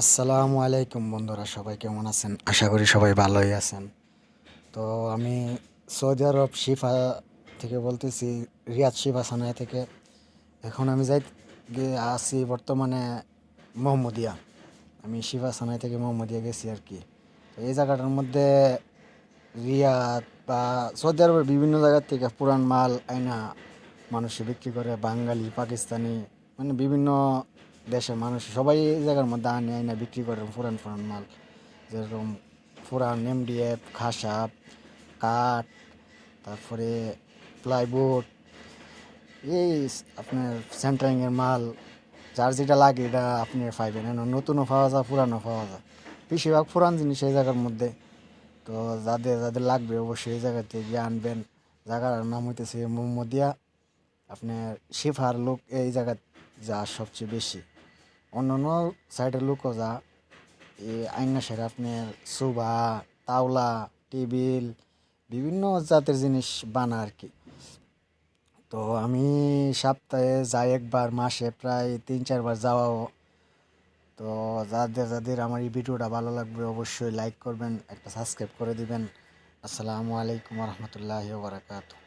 আসসালামু আলাইকুম বন্ধুরা, সবাই কেমন আছেন? আশা করি সবাই ভালোই আছেন। তো আমি সৌদি আরব শিফা থেকে বলতেছি, রিয়াদ শিফা সানায় থেকে। এখন আমি যাই গিয়ে আছি বর্তমানে মোহাম্মদিয়া। আমি শিফা সানায় থেকে মোহাম্মদিয়া গেছি আর কি। তো এই জায়গাটার মধ্যে রিয়াদ বা সৌদি আরবের বিভিন্ন জায়গার থেকে পুরান মাল আইনা মানুষ বিক্রি করে, বাঙালি, পাকিস্তানি মানে বিভিন্ন দেশের মানুষ সবাই এই জায়গার মধ্যে আনে, আইনা বিক্রি করে পুরান পুরান মাল। যেরকম পুরান এমডিএফ খাসাপ, কাঠ, তারপরে প্লাইবোর্ড, এই আপনার সেন্টারিংয়ের মাল, যার যেটা লাগে এটা আপনি পাইবেন। এখন নতুনও পাওয়া যায় পুরানো পাওয়া যায়। বেশিরভাগ পুরান জিনিস এই জায়গার মধ্যে। তো যাদের যাদের লাগবে অবশ্যই এই জায়গাতে গিয়ে আনবেন। জায়গার নাম হইতেছে মোহাম্মদিয়া। আপনার শিফার লোক এই জায়গা যা সবচেয়ে বেশি। অন্য অন্য সাইডের লোকও যা এই আইনা সেরা আপনার সুবা, তাওলা, টেবিল, বিভিন্ন জাতের জিনিস বানা আর কি তো আমি সপ্তাহে যাই একবার, মাসে প্রায় তিন, চারবার যাওয়াও। তো যাদের যাদের আমার এই ভিডিওটা ভালো লাগবে অবশ্যই লাইক করবেন, একটা সাবস্ক্রাইব করে দিবেন। আসসালামু আলাইকুম রহমতুল্লাহ বারাকাতু